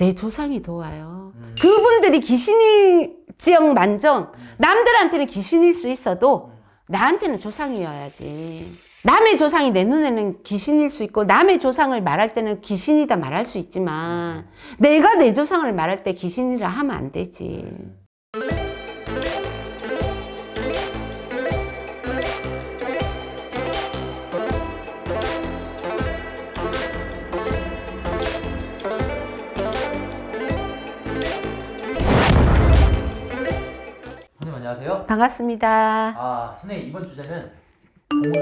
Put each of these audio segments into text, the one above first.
내 조상이 도와요. 음. 그분들이 귀신일지영 만정 남들한테는 귀신일 수 있어도 음. 나한테는 조상이어야지. 남의 조상이 내 눈에는 귀신일 수 있고 남의 조상을 말할 때는 귀신이다 말할 수 있지만 내가 내 조상을 말할 때 귀신이라 하면 안 되지. 안녕하세요. 반갑습니다. 아 선생님 이번 주제는 공을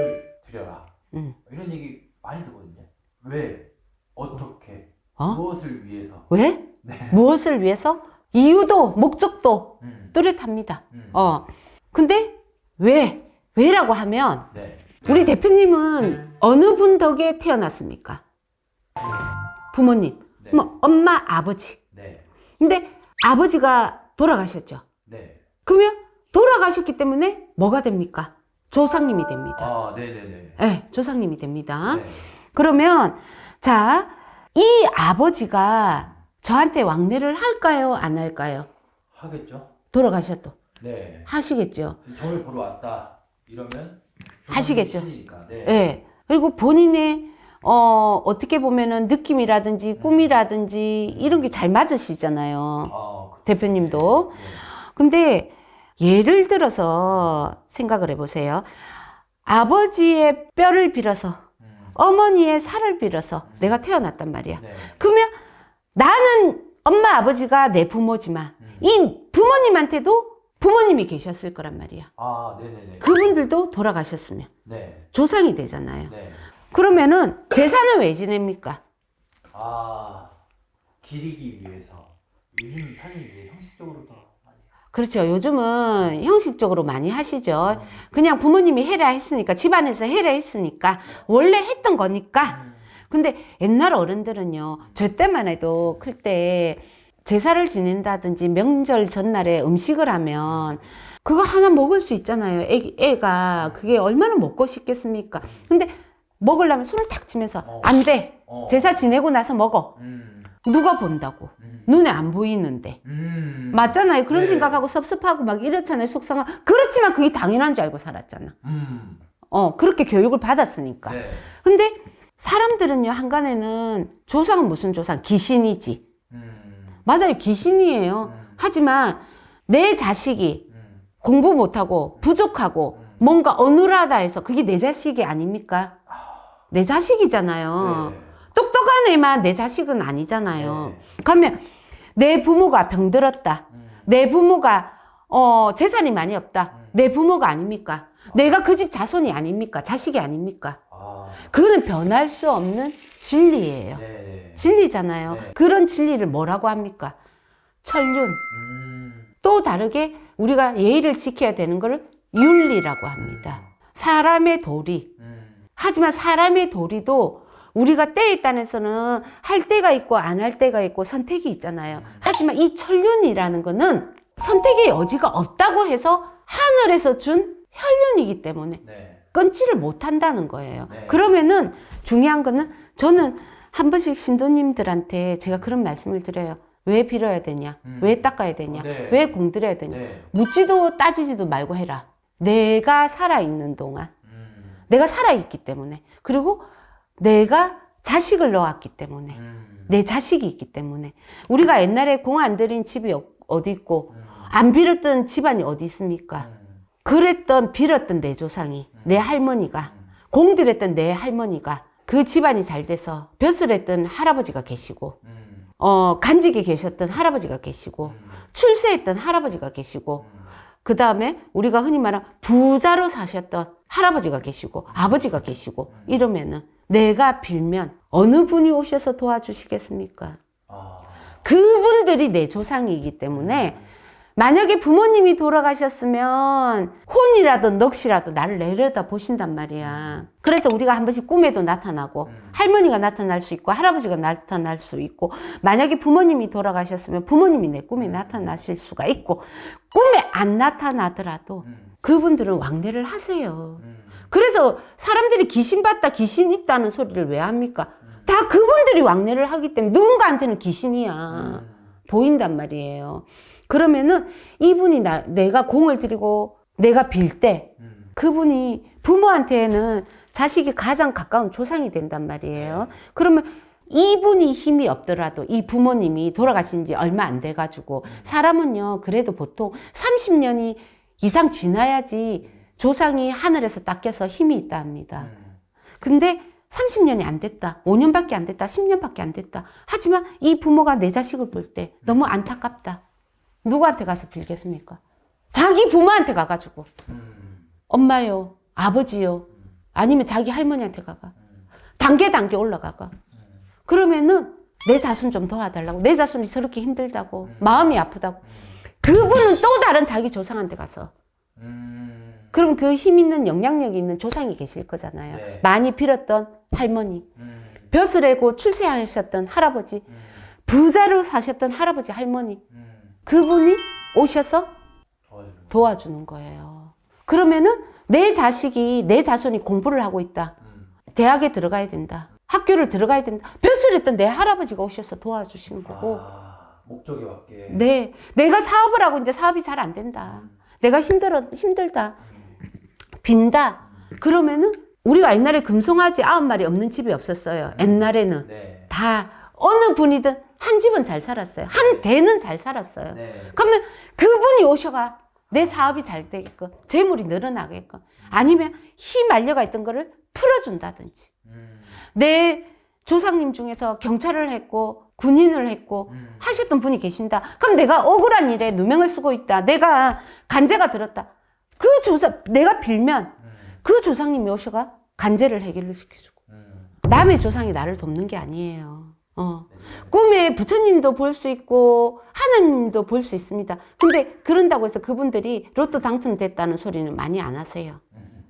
들여라. 음. 이런 얘기 많이 듣거든요. 왜? 어떻게? 어? 무엇을 위해서? 왜? 네. 무엇을 위해서? 이유도 목적도 음. 뚜렷합니다. 음. 어. 근데 왜? 왜라고 하면 네. 우리 대표님은 어느 분 덕에 태어났습니까? 부모님. 네. 뭐 엄마, 아버지. 네. 근데 아버지가 돌아가셨죠. 네. 그러면 돌아가셨기 때문에 뭐가 됩니까? 조상님이 됩니다. 아, 네, 네, 네. 네, 조상님이 됩니다. 네. 그러면 자, 이 아버지가 저한테 왕래를 할까요? 안 할까요? 하겠죠? 돌아가셔도 네. 하시겠죠. 점을 보러 왔다. 이러면 하시겠죠. 신이니까. 네. 예. 그리고 본인의 어, 어떻게 보면은 느낌이라든지 꿈이라든지 이런 게 잘 맞으시잖아요. 아, 그- 대표님도. 네. 근데 예를 들어서 생각을 해보세요. 아버지의 뼈를 빌어서 음. 어머니의 살을 빌어서 내가 태어났단 말이야. 네. 그러면 나는 엄마 아버지가 내 부모지만 음. 이 부모님한테도 부모님이 계셨을 거란 말이야. 아, 네, 네, 네. 그분들도 돌아가셨으면 네. 조상이 되잖아요. 네. 그러면은 제사는 왜 지냅니까? 아, 기리기 위해서. 요즘 사실 이제 형식적으로 더 많이. 그렇죠. 요즘은 형식적으로 많이 하시죠. 음. 그냥 부모님이 해라 했으니까 집안에서 해라 했으니까 원래 했던 거니까. 음. 근데 옛날 어른들은요. 저 때만 해도 클 때 제사를 지낸다든지 명절 전날에 음식을 하면 그거 하나 먹을 수 있잖아요. 애, 애가 그게 얼마나 먹고 싶겠습니까? 근데 먹으려면 손을 탁 치면서 어. 안 돼. 어. 제사 지내고 나서 먹어. 음. 누가 본다고. 음. 눈에 안 보이는데. 음. 맞잖아요. 그런 네. 생각하고 섭섭하고 막 이렇잖아요. 속상하고. 그렇지만 그게 당연한 줄 알고 살았잖아. 음. 어, 그렇게 교육을 받았으니까. 네. 근데 사람들은요, 한간에는 조상은 무슨 조상? 귀신이지. 음. 맞아요. 귀신이에요. 음. 하지만 내 자식이 음. 공부 못하고 부족하고 음. 뭔가 어눌하다 해서 그게 내 자식이 아닙니까? 내 자식이잖아요. 네. 똑똑한 애만 내 자식은 아니잖아요. 네. 그러면 내 부모가 병들었다. 음. 내 부모가 어, 재산이 많이 없다. 음. 내 부모가 아닙니까? 내가 그 집 자손이 아닙니까? 자식이 아닙니까? 아. 그거는 변할 수 없는 진리예요. 네. 진리잖아요. 네. 그런 진리를 뭐라고 합니까? 천륜. 음. 또 다르게 우리가 예의를 지켜야 되는 것을 윤리라고 합니다. 사람의 도리. 음. 하지만 사람의 도리도 우리가 때에 따라서는 할 때가 있고 안 할 때가 있고 선택이 있잖아요. 하지만 이 천륜이라는 거는 선택의 여지가 없다고 해서 하늘에서 준 혈륜이기 때문에 네. 끊지를 못한다는 거예요. 네. 그러면은 중요한 거는 저는 한 번씩 신도님들한테 제가 그런 말씀을 드려요. 왜 빌어야 되냐? 음. 왜 닦아야 되냐? 네. 왜 공들여야 되냐? 네. 묻지도 따지지도 말고 해라. 내가 살아있는 동안. 음. 내가 살아있기 때문에. 그리고 내가 자식을 낳았기 때문에. 음. 내 자식이 있기 때문에. 우리가 옛날에 공 안 들인 집이 어- 어디 있고, 음. 안 빌었던 집안이 어디 있습니까? 음. 그랬던, 빌었던 내 조상이, 내 할머니가, 음. 공들였던 내 할머니가, 그 집안이 잘 돼서 벼슬 했던 할아버지가 계시고, 음. 어, 간직에 계셨던 할아버지가 계시고, 음. 출세했던 할아버지가 계시고, 음. 그 다음에 우리가 흔히 말하는 부자로 사셨던 할아버지가 계시고 아버지가 계시고 이러면은 내가 빌면 어느 분이 오셔서 도와주시겠습니까? 아. 그분들이 내 조상이기 때문에 만약에 부모님이 돌아가셨으면 혼이라도 넋이라도 나를 내려다 보신단 말이야. 그래서 우리가 한 번씩 꿈에도 나타나고 음. 할머니가 나타날 수 있고 할아버지가 나타날 수 있고 만약에 부모님이 돌아가셨으면 부모님이 내 꿈에 나타나실 수가 있고 꿈에 안 나타나더라도 음. 그분들은 왕래를 하세요. 음. 그래서 사람들이 귀신 봤다, 귀신 있다는 소리를 왜 합니까? 다다 그분들이 왕래를 하기 때문에 누군가한테는 귀신이야. 음. 보인단 말이에요. 그러면은 이분이 나, 내가 공을 들이고 내가 빌때 음. 그분이 부모한테는 자식이 가장 가까운 조상이 된단 말이에요. 그러면 이분이 힘이 없더라도 이 부모님이 돌아가신 지 얼마 안 돼가지고 사람은요, 그래도 보통 30년이 이상 지나야지 조상이 하늘에서 닦여서 힘이 있다 합니다. 음. 근데 30년이 안 됐다. 5년밖에 안 됐다. 10년밖에 안 됐다. 하지만 이 부모가 내 자식을 볼 때 너무 안타깝다. 누구한테 가서 빌겠습니까? 자기 부모한테 가가지고 음. 엄마요, 아버지요, 아니면 자기 할머니한테 가가. 단계 단계 올라가가. 그러면은 내 자손 좀 도와달라고. 내 자손이 저렇게 힘들다고. 마음이 아프다고. 그분은 또 다른 자기 조상한테 가서. 음. 그럼 그 힘 있는 영향력이 있는 조상이 계실 거잖아요. 네. 많이 빌었던 할머니, 음. 벼슬 내고 출세하셨던 할아버지, 음. 부자로 사셨던 할아버지, 할머니. 음. 그분이 오셔서 도와주는 거예요. 그러면은 내 자식이, 내 자손이 공부를 하고 있다. 음. 대학에 들어가야 된다. 학교를 들어가야 된다. 벼슬 했던 내 할아버지가 오셔서 도와주시는 거고. 아, 목적에 맞게. 네. 내가 사업을 하고 있는데 사업이 잘 안 된다. 내가 힘들어, 힘들다. 빈다. 그러면은 우리가 옛날에 금송아지 아홉 마리 없는 집이 없었어요. 옛날에는. 네. 다 어느 분이든 한 집은 잘 살았어요. 한 대는 잘 살았어요. 네. 그러면 그분이 오셔가 내 사업이 잘 되게끔 재물이 늘어나게끔 아니면 힘 알려가 있던 거를 풀어준다든지 음. 내 조상님 중에서 경찰을 했고 군인을 했고 음. 하셨던 분이 계신다. 그럼 내가 억울한 일에 누명을 쓰고 있다. 내가 간제가 들었다. 그 조상 내가 빌면 음. 그 조상님이 오셔가 간제를 해결을 시켜주고 음. 남의 조상이 나를 돕는 게 아니에요. 어. 꿈에 부처님도 볼 수 있고 하나님도 볼 수 있습니다. 근데 그런다고 해서 그분들이 로또 당첨됐다는 소리는 많이 안 하세요. 음.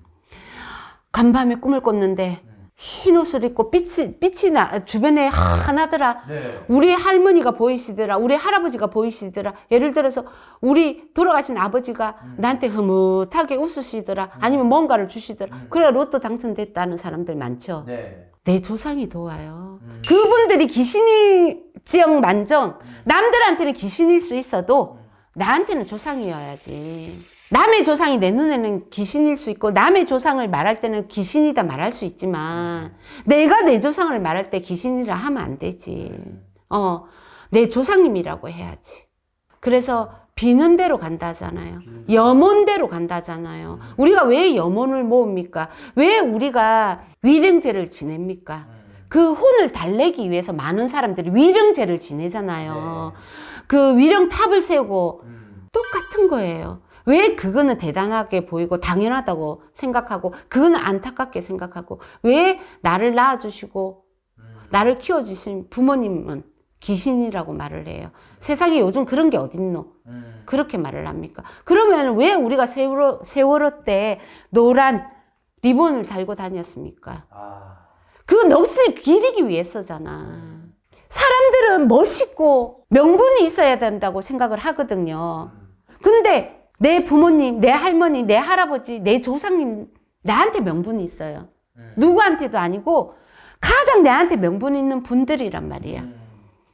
간밤에 꿈을 꿨는데 음. 흰 옷을 입고 빛이 빛이 나 주변에 하나더라. 네. 우리 할머니가 보이시더라. 우리 할아버지가 보이시더라. 예를 들어서 우리 돌아가신 아버지가 음. 나한테 흐뭇하게 웃으시더라. 아니면 뭔가를 주시더라. 음. 그래 로또 당첨됐다는 사람들 많죠. 네. 내 조상이 도와요. 음. 그분들이 귀신일지영 만정 남들한테는 귀신일 수 있어도 음. 나한테는 조상이어야지. 남의 조상이 내 눈에는 귀신일 수 있고 남의 조상을 말할 때는 귀신이다 말할 수 있지만 내가 내 조상을 말할 때 귀신이라 하면 안 되지. 음. 어, 내 조상님이라고 해야지. 그래서 비는 대로 간다잖아요. 염원대로 간다잖아요. 우리가 왜 염원을 모읍니까? 왜 우리가 위령제를 지냅니까? 음. 그 혼을 달래기 위해서 많은 사람들이 위령제를 지내잖아요. 그 위령탑을 세우고 음. 똑같은 거예요. 왜 그거는 대단하게 보이고 당연하다고 생각하고 그거는 안타깝게 생각하고 왜 나를 낳아주시고 음. 나를 키워주신 부모님은 귀신이라고 말을 해요. 세상에 요즘 그런 게 어딨노? 음. 그렇게 말을 합니까? 그러면 왜 우리가 세월호, 세월호 때 노란 리본을 달고 다녔습니까? 아. 그 넋을 기리기 위해서잖아. 사람들은 멋있고 명분이 있어야 된다고 생각을 하거든요. 음. 근데 내 부모님, 내 할머니, 내 할아버지, 내 조상님 나한테 명분이 있어요. 음. 누구한테도 아니고 가장 내한테 명분 있는 분들이란 말이야. 음.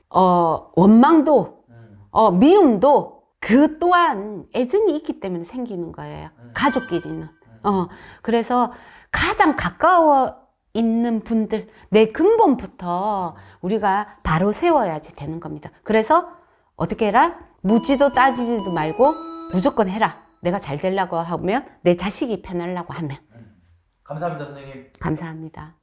어, 원망도, 음. 어, 미움도 그 또한 애정이 있기 때문에 생기는 거예요. 음. 가족끼리는. 어, 그래서 가장 가까워 있는 분들, 내 근본부터 우리가 바로 세워야지 되는 겁니다. 그래서 어떻게 해라? 묻지도 따지지도 말고 무조건 해라. 내가 잘 되려고 하면 내 자식이 편하려고 하면 감사합니다, 선생님. 감사합니다.